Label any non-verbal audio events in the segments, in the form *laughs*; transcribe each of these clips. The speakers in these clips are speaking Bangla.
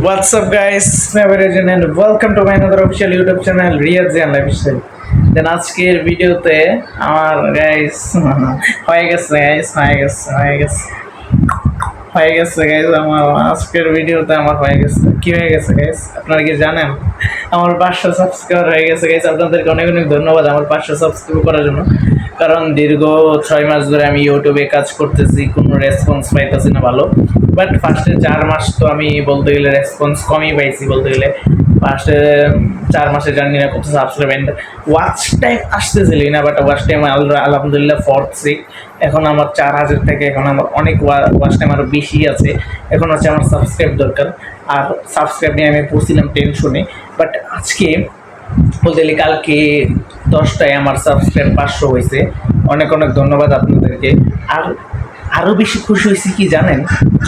What's up guys, my Virgin and welcome to my another official YouTube channel Riyad Zian দেন আজকের ভিডিওতে আমার গাইস *laughs* হয়ে গেছে গাইস হয়ে গেছে হয়ে গেছে। হয়ে গেছে গাইস আমার আজকের ভিডিওতে আমার হয়ে গেছে। কি হয়ে গেছে গাইস আপনারা কি জানেন? আমার পাঁচশো সাবস্ক্রাইবার হয়ে গেছে গাইস আপনাদেরকে অনেক অনেক ধন্যবাদ আমার পাঁচশো সাবস্ক্রাইব করার জন্য। কারণ দীর্ঘ ছয় মাস ধরে আমি ইউটিউবে কাজ করতেছি, কোনো রেসপন্স পাইতেছি না ভালো। বাট ফার্স্টে চার মাস তো আমি বলতে গেলে রেসপন্স কমই পাইছি বলতে গেলে। ফার্স্টে চার মাসে জানি না কত সাবস্ক্রাইব ওয়াচ টাইম আসতেছিল না বাট ওয়াচ টাইম আলহামদুলিল্লাহ ফোর্থ সিক এখন আমার চার হাজার থেকে এখন আমার অনেক ওয়াচ টাইম আরও বেশি আছে। এখন হচ্ছে আমার সাবস্ক্রাইব দরকার। আর সাবস্ক্রাইব নিয়ে আমি পড়ছিলাম টেনশনে। বাট আজকে বলতে গেলে কালকে দশটায় আমার সাবস্ক্রাইব পাঁচশো হয়েছে। অনেক অনেক ধন্যবাদ আপনাদেরকে। আর আরও বেশি খুশি হয়েছি কি জানেন?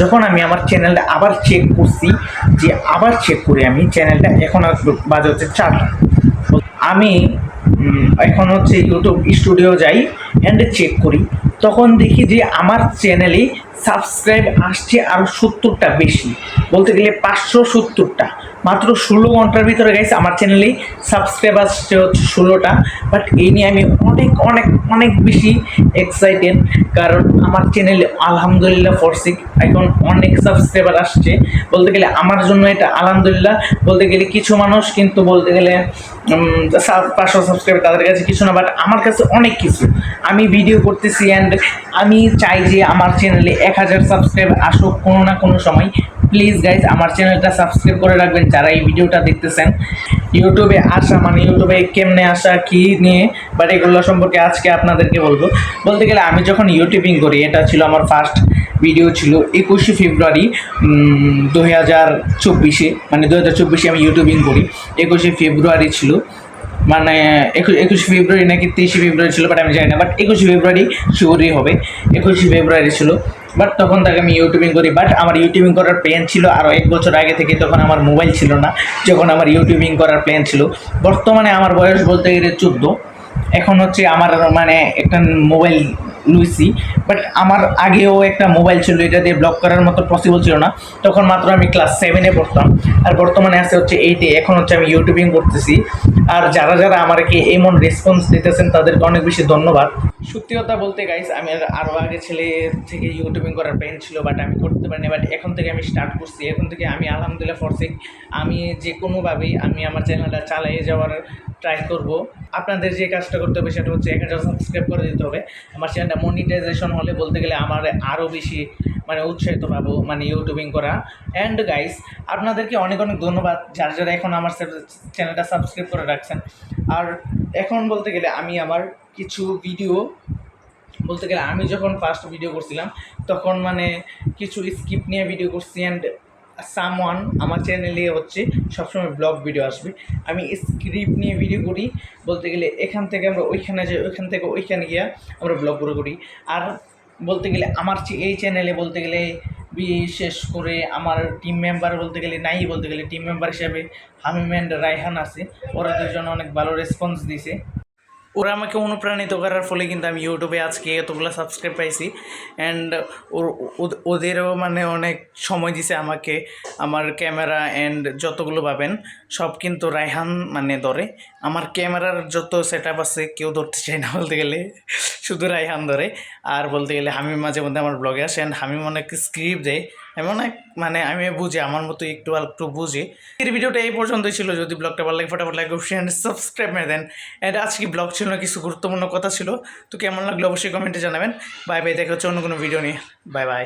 যখন আমি আমার চ্যানেলটা আবার চেক করছি, যে আবার চেক করি আমি চ্যানেলটা এখন বাজে হচ্ছে চারটা আমি এখন হচ্ছে ইউটিউব স্টুডিও যাই অ্যান্ড চেক করি। তখন দেখি যে আমার চ্যানেলে সাবস্ক্রাইব আসছে আরও সত্তরটা বেশি। বলতে গেলে পাঁচশো সত্তরটা। মাত্র ষোলো ঘণ্টার ভিতরে গেছে আমার চ্যানেলে সাবস্ক্রাইব আসছে হচ্ছে ষোলোটা বাট এই নিয়ে আমি অনেক অনেক অনেক বেশি এক্সাইটেড কারণ আমার চ্যানেলে আলহামদুলিল্লাহ ফরসিক এখন অনেক সাবস্ক্রাইবার আসছে। বলতে গেলে আমার জন্য এটা আলহামদুলিল্লাহ। বলতে গেলে কিছু মানুষ কিন্তু বলতে গেলে পাঁচশো সাবস্ক্রাইবার তাদের কাছে কিছু না বাট আমার কাছে অনেক কিছু। আমি ভিডিও করতেছি অ্যান্ড আমি চাই যে আমার চ্যানেলে এক হাজার সাবস্ক্রাইব আসুক কোনো না কোনো সময়। প্লিজ গাইজ আমার চ্যানেলটা সাবস্ক্রাইব করে রাখবেন। যারা এই ভিডিওটা দেখতেছেন, ইউটিউবে আসা মানে ইউটিউবে কেমনে আসা, কি নিয়ে বাট এগুলো সম্পর্কে আজকে আপনাদেরকে বলব। বলতে গেলে আমি যখন ইউটিউবিং করি, এটা ছিল আমার ফার্স্ট ভিডিও ছিল একুশে ফেব্রুয়ারি দু হাজার চব্বিশে মানে দু হাজার চব্বিশে আমি ইউটিউবিং করি। একুশে ফেব্রুয়ারি ছিল মানে একুশ ফেব্রুয়ারি নাকি তেইশে ফেব্রুয়ারি ছিল বাট আমি জানি না বাট একুশে ফেব্রুয়ারি শিওরই হবে। একুশে ফেব্রুয়ারি ছিল বাট তখন তাকে আমি ইউটিউবিং করি। বাট আমার ইউটিউবিং করার প্ল্যান ছিল আরও এক বছর আগে থেকে তখন আমার মোবাইল ছিল না, যখন আমার ইউটিউবিং করার প্ল্যান ছিল। বর্তমানে আমার বয়স বলতে গেলে চোদ্দ। এখন হচ্ছে আমার মানে একটা মোবাইল লুইসি বাট আমার আগেও একটা মোবাইল ছিল, এটা দিয়ে ব্লগ করার মতো পসিবল ছিল না। তখন মাত্র আমি ক্লাস সেভেনে পড়তাম, আর বর্তমানে আছে হচ্ছে এইটে এখন হচ্ছে আমি ইউটিউবিং করতেছি। আর যারা যারা আমাকে এমন রেসপন্স দিতেছেন, তাদেরকে অনেক বেশি ধন্যবাদ। সত্যি কথা বলতে গাইস আমি আরও আগে ছেলে থেকে ইউটিউবিং করার প্ল্যান ছিল বাট আমি করতে পারিনি বাট এখন থেকে আমি স্টার্ট করছি। এখন থেকে আমি আলহামদুলিল্লাহ ফরসিক আমি যে কোনোভাবেই আমি আমার চ্যানেলটা চালিয়ে যাওয়ার ট্রাই করব। আপনাদের যে কাজটা করতে হবে সেটা হচ্ছে এক হাজার সাবস্ক্রাইব করে দিতে হবে। আমার চ্যানেলটা মনিটাইজেশন হলে বলতে গেলে আমার আরও বেশি মানে উৎসাহিত পাবো মানে ইউটিউবিং করা। অ্যান্ড গাইস আপনাদেরকে অনেক অনেক ধন্যবাদ যারা যারা এখন আমার চ্যানেলটা সাবস্ক্রাইব করে রাখছেন। আর এখন বলতে গেলে আমি আমার কিছু ভিডিও বলতে গেলে আমি যখন ফার্স্ট ভিডিও করছিলাম, তখন মানে কিছু স্কিপ নিয়ে ভিডিও করছি অ্যান্ড সামওয়ান আমার চ্যানেলে হচ্ছে সবসময় ব্লগ ভিডিও আসবে। আমি স্ক্রিপ্ট নিয়ে ভিডিও করি, বলতে গেলে এখান থেকে আমরা ওইখানে যাই, ওইখান থেকে ওইখানে গিয়ে আমরা ব্লগ করে করি। আর বলতে গেলে আমার এই চ্যানেলে বলতে গেলে বিশেষ করে আমার টিম মেম্বার বলতে গেলে নাই, বলতে গেলে টিম মেম্বার হিসাবে হামিম অ্যান্ড রায়হান আছে। ওরা দুজন অনেক ভালো রেসপন্স দিছে। ওরা আমাকে অনুপ্রাণিত করার ফলে কিন্তু আমি ইউটিউবে আজকে এতগুলো সাবস্ক্রাইব পাইছি। অ্যান্ড ওদেরও মানে অনেক সময় দিছে আমাকে, আমার ক্যামেরা অ্যান্ড যতগুলো পাবেন, সব কিন্তু রায়হান মানে ধরে। আমার ক্যামেরার যত সেট আপ আছে, কেউ ধরতে চায় না বলতে গেলে। শুধু রায়হান ধরে। আর বলতে গেলে আমি মাঝে মধ্যে আমার ব্লগে আসে। অ্যান্ড হামিম অনেক স্ক্রিপ্ট দেয়। এমন এক মানে আমি বুঝি, আমার মতো একটু একটু বুঝি। এর ভিডিওটা এই পর্যন্তই ছিল। যদি ব্লগটা ভালো লাগে, ফটাফট লাইক অবশ্যই সাবস্ক্রাইব মেরে দেন। অ্যান্ড আজকে ব্লগ ছিল না, কিছু গুরুত্বপূর্ণ কথা ছিল। তো কেমন লাগল, অবশ্যই কমেন্টে জানাবেন। বাই বাই দেখা হচ্ছে অন্য কোনো ভিডিও নিয়ে। Bye bye